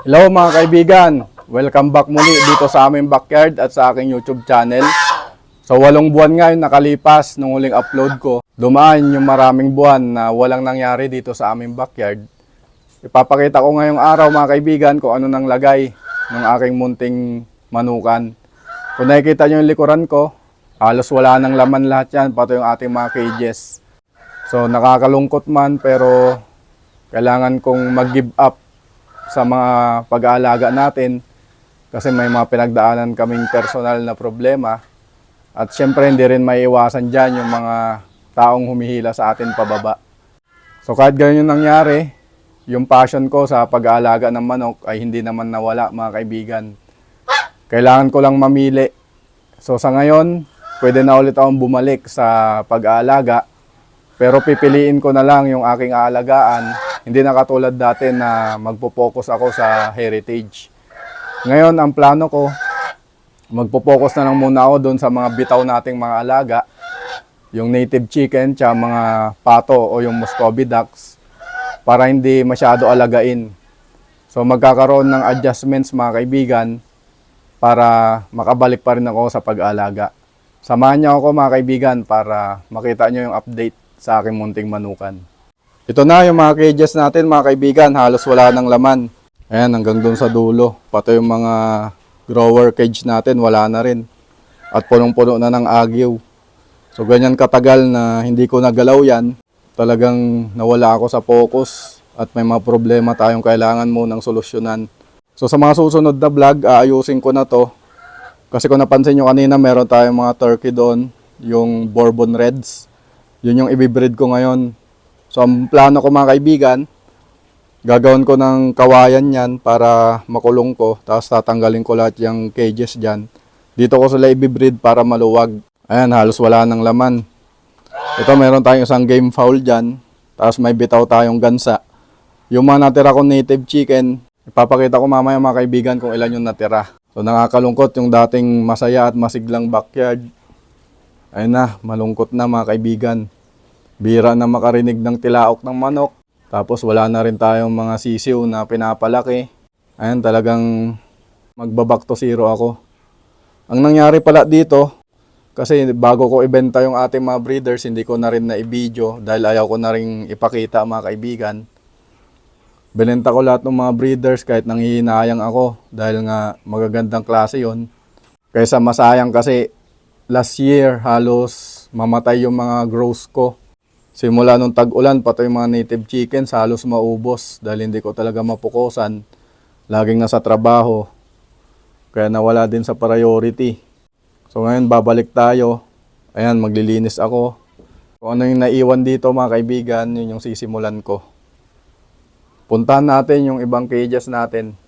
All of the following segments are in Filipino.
Hello mga kaibigan, welcome back muli dito sa aming backyard at sa aking YouTube channel. So walong buwan nga yung nakalipas nung huling upload ko. Dumaan yung maraming buwan na walang nangyari dito sa aming backyard. Ipapakita ko ngayong araw mga kaibigan kung ano nang lagay ng aking munting manukan. Kung nakikita nyo yung likuran ko, halos wala nang laman lahat yan, pati yung ating mga cages. So nakakalungkot man pero kailangan kong mag-give up sa mga pag-aalaga natin kasi may mga pinagdaanan kaming personal na problema at syempre hindi rin may iwasan dyan yung mga taong humihila sa atin pababa. So kahit ganyan yung nangyari, yung passion ko sa pag-aalaga ng manok ay hindi naman nawala mga kaibigan. Kailangan ko lang mamili. So sa ngayon, pwede na ulit akong bumalik sa pag-aalaga pero pipiliin ko na lang yung aking aalagaan. Hindi na katulad dati na magpo-focus ako sa heritage. Ngayon, ang plano ko, magpo-focus na lang muna ako doon sa mga bitaw nating mga alaga. Yung native chicken, tsaka mga pato o yung Muscovy ducks para hindi masyado alagain. So magkakaroon ng adjustments mga kaibigan para makabalik pa rin ako sa pag-alaga. Samahan niyo ako mga kaibigan para makita niyo yung update sa aking munting manukan. Ito na yung mga cages natin mga kaibigan, halos wala nang laman. Ayan, hanggang doon sa dulo. Pati yung mga grower cage natin, wala na rin. At punong-puno na ng agyo. So ganyan katagal na hindi ko nagalaw yan, talagang nawala ako sa focus at may mga problema tayong kailangan mo ng solusyonan. So sa mga susunod na vlog, aayusin ko na to. Kasi kung napansin nyo kanina, meron tayong mga turkey doon, yung Bourbon Reds. Yun yung ibibreed ko ngayon. So ang plano ko mga kaibigan, gagawin ko ng kawayan yan para makulong ko. Tapos tatanggalin ko lahat yung cages dyan. Dito ko sila ibibreed para maluwag. Ayan, halos wala ng laman. Ito, meron tayong isang game foul dyan. Tapos may bitaw tayong gansa. Yung mga natira kong native chicken, ipapakita ko mamaya mga kaibigan kung ilan yung natira. So nakakalungkot yung dating masaya at masiglang backyard. Ayun na, malungkot na mga kaibigan. Bira na makarinig ng tilaok ng manok. Tapos wala na rin tayong mga sisiw na pinapalaki. Ayun, talagang magbabak to zero ako. Ang nangyari pala dito, kasi bago ko ibenta yung ating mga breeders, hindi ko na rin na i-video dahil ayaw ko na rin ipakita mga kaibigan. Binenta ko lahat ng mga breeders kahit nanghihinayang ako dahil nga magagandang klase yon. Kaysa masayang kasi last year halos mamatay yung mga grows ko. Simula nung tag-ulan, pati yung mga native chickens halos maubos dahil hindi ko talaga mapukusan. Laging nasa trabaho. Kaya nawala din sa priority. So ngayon babalik tayo. Ayan, maglilinis ako. Kung ano yung naiwan dito mga kaibigan, yun yung sisimulan ko. Puntahan natin yung ibang cages natin.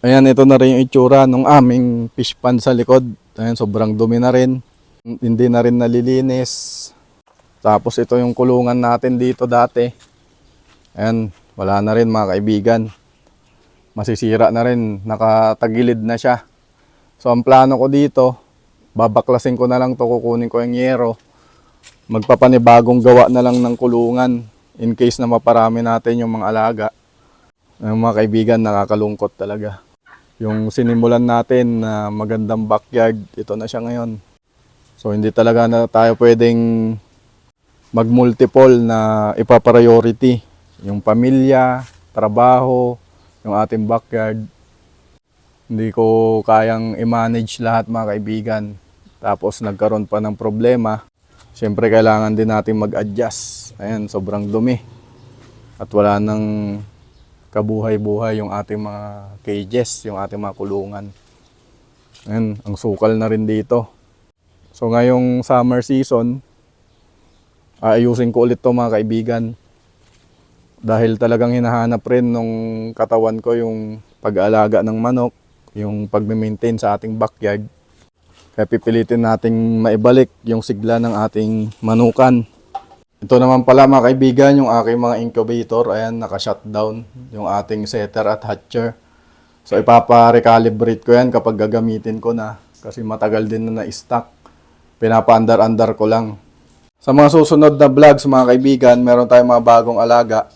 Ayan, ito na rin yung itsura ng aming fish pan sa likod. Ayan, sobrang dumi na rin. Hindi na rin nalilinis. Tapos ito yung kulungan natin dito dati. Ayan, wala na rin mga kaibigan. Masisira na rin, nakatagilid na siya. So ang plano ko dito, babaklasin ko na lang to kukunin ko yung yero. Magpapanibagong gawa na lang ng kulungan in case na maparami natin yung mga alaga. Yung mga kaibigan, nakakalungkot talaga. Yung sinimulan natin na magandang backyard, ito na siya ngayon. So hindi talaga na tayo pwedeng mag-multiple na ipa-priority. Yung pamilya, trabaho, yung ating backyard. Hindi ko kayang i-manage lahat mga kaibigan. Tapos nagkaroon pa ng problema. Siyempre kailangan din natin mag-adjust. Ayan, sobrang dumi. At wala nang kabuhay-buhay yung ating mga cages, yung ating mga kulungan. Ayan, ang sukal na rin dito. So ngayong summer season, aayusin ko ulit to mga kaibigan. Dahil talagang hinahanap rin nung katawan ko yung pag-aalaga ng manok, yung pag-maintain sa ating backyard. Kaya pipilitin nating maibalik yung sigla ng ating manukan. Ito naman pala mga kaibigan, yung aking mga incubator, ayan, naka-shutdown yung ating setter at hatcher. So ipapa-recalibrate ko yan kapag gagamitin ko na kasi matagal din na na-stock. Pinapa-andar-andar ko lang. Sa mga susunod na vlogs mga kaibigan, meron tayong mga bagong alaga.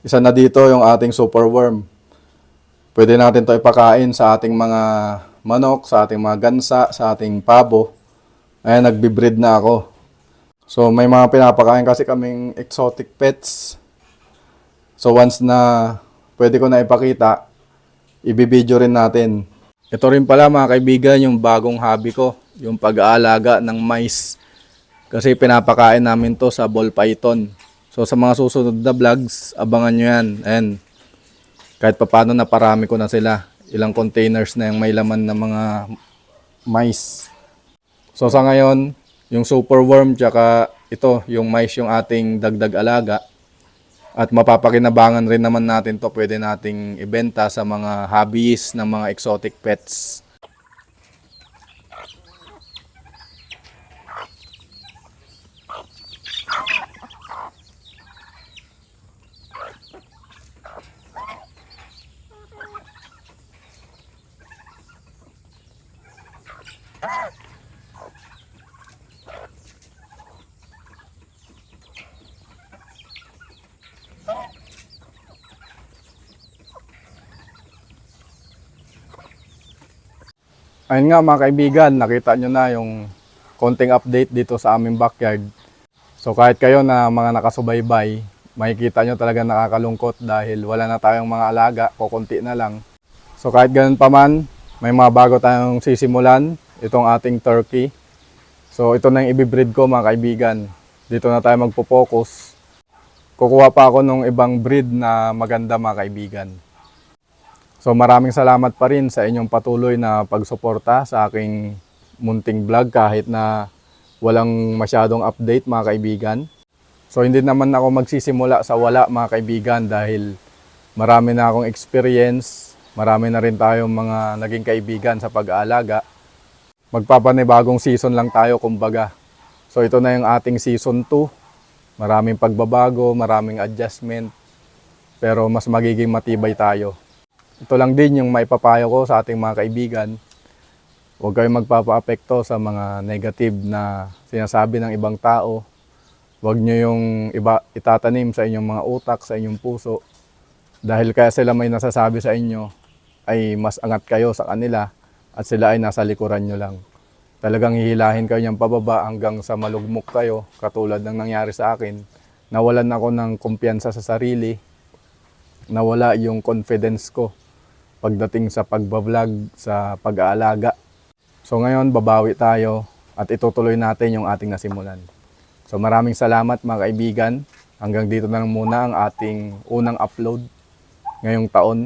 Isa na dito yung ating super worm. Pwede natin to ipakain sa ating mga manok, sa ating mga gansa, sa ating pabo. Ayan, nagbe-breed na ako. So may mga pinapakain kasi kaming exotic pets. So once na pwede ko na ipakita, ibibideo rin natin. Ito rin pala mga kaibigan yung bagong hobby ko, yung pag-aalaga ng mice. Kasi pinapakain namin to sa ball python. So sa mga susunod na vlogs, abangan nyo yan. Ayan. Kahit papano naparami ko na sila. Ilang containers na yung may laman ng mga mice. So sa ngayon, yung superworm tsaka ito, yung mice yung ating dagdag alaga. At mapapakinabangan rin naman natin to, pwede nating ibenta sa mga hobbies ng mga exotic pets. Ayun nga mga kaibigan, nakita nyo na yung konting update dito sa aming backyard. So kahit kayo na mga nakasubaybay, makikita nyo talaga nakakalungkot dahil wala na tayong mga alaga, kukunti na lang. So kahit ganun pa man, may mga bago tayong sisimulan, itong ating turkey. So ito na yung ibibreed ko mga kaibigan. Dito na tayo magpo-focus. Kukuha pa ako ng ibang breed na maganda mga kaibigan. So maraming salamat pa rin sa inyong patuloy na pagsuporta sa aking munting vlog kahit na walang masyadong update mga kaibigan. So hindi naman ako magsisimula sa wala mga kaibigan dahil marami na akong experience, marami na rin tayong mga naging kaibigan sa pag-aalaga. Magpapanibagong season lang tayo kumbaga. So ito na yung ating season 2. Maraming pagbabago, maraming adjustment, pero mas magiging matibay tayo. Ito lang din yung maipapayo ko sa ating mga kaibigan. Huwag kayong magpapa-apekto sa mga negative na sinasabi ng ibang tao. Huwag nyo yung iba, itatanim sa inyong mga utak, sa inyong puso. Dahil kaya sila may nasasabi sa inyo, ay mas angat kayo sa kanila at sila ay nasa likuran nyo lang. Talagang hihilahin kayo niyang pababa hanggang sa malugmok kayo, katulad ng nangyari sa akin. Nawalan ako ng kumpiyansa sa sarili, nawala yung confidence ko pagdating sa pagbablog, sa pag-aalaga. So ngayon, babawi tayo at itutuloy natin yung ating nasimulan. So maraming salamat mga kaibigan. Hanggang dito na lang muna ang ating unang upload ngayong taon.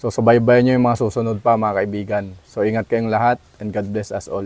So subaybayan nyo yung mga susunod pa mga kaibigan. So ingat kayong lahat and God bless us all.